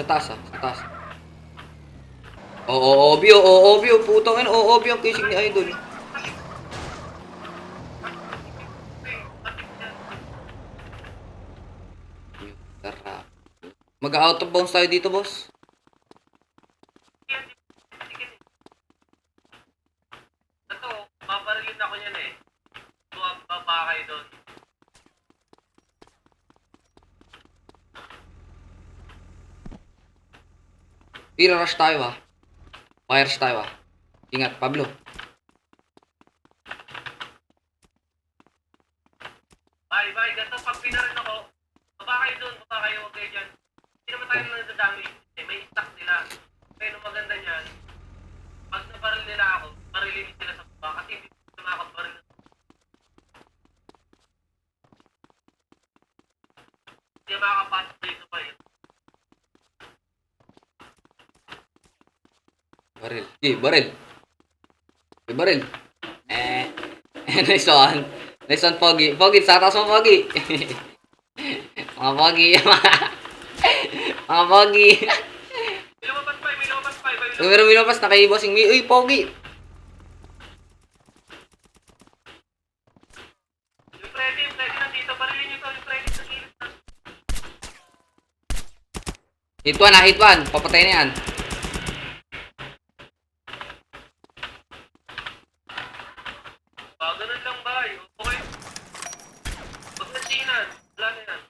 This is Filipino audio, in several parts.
sa taas ah. Sa taas. Oo, obyo, oo, obyo. Putang ina, oo, obyo ang kissing ni Idol. Mag-out of bounds tayo dito, boss. Ito, paparilin ako niyan eh. Tuwag baba kayo doon. Tira rush tayo ah. Fire rush tayo ah. Ingat, Pablo. Bye, bye. Ganito, pag pinarin ako, baba kayo doon, baba kayo, huwag kayo dyan. Hindi naman tayo nadadami. Eh, may stock nila. Nung maganda niyan, pag nabaril nila ako, barilin sila sa baba kasi hindi sila makabaril. Hindi makakapasok dito pa yun. Baril. Di, baril. Di, baril. Eh. nice one. Nice one, Pogi. Pogi, sa taas mo, Pogi. mga Pogi. mga Pogi. May lumabas pa, may lumabas pa, may lumabas na kay Bossing Mi. Uy, Pogi. Hit one ah, hit one. Papatay na yan. Ah, ganun lang ba? Okay. Huwag na sinan. Wala na yan.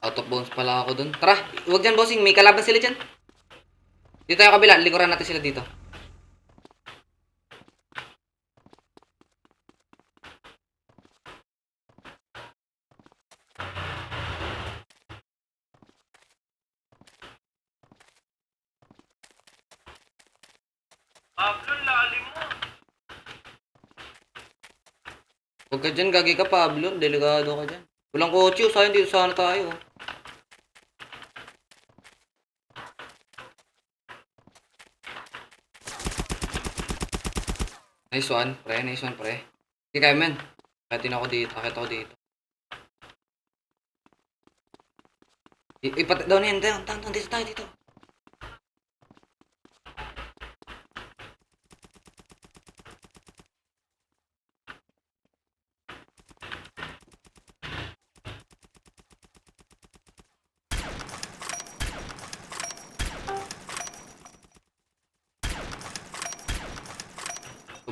Out of bounds pala ako dun. Tara, huwag dyan, Bossing. May kalaban sila dyan. Dito tayo kabila. Likuran natin sila dito. Pablo, lalim mo. Huwag ka dyan, gagi ka, Pablo. Delikado ka dyan. Walang kotse, oh. sayang dito sana tayo. oh. Nice one, pre. Nice one, pre. Hindi kayo, men. Katin ako dito. Akit ako dito. I- ipat down yan, down, down, down. Dito tayo, dito.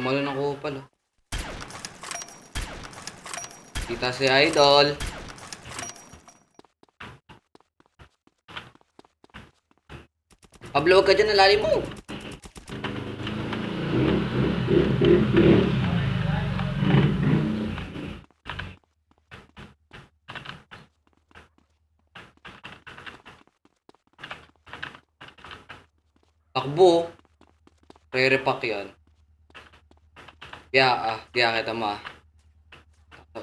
Tumalo ng kupal, oh. Kita si Idol. Pablo, huwag ka dyan, nalalim mo. Takbo. Re-repack yan. Kaya, ah, kaya kita ma.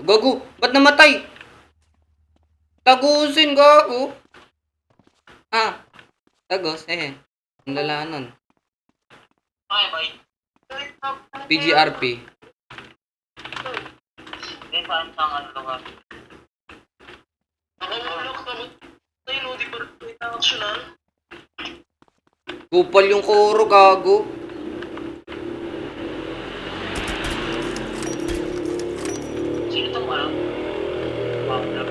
Gago! Ba't namatay? Tagusin, gago! Ah, tagos, eh. Ang lala nun. Okay. PGRP. Hindi, saan saan ano lugar? Nakawalak ka mo. Ayun, o, di ba may action ah? Kupal yung koro, gago. Sino tong ano? Pablo.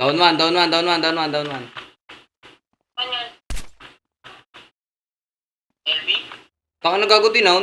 Down one, down one, down one, down one, down one. Ano yan? LB? Baka nagago din, ah.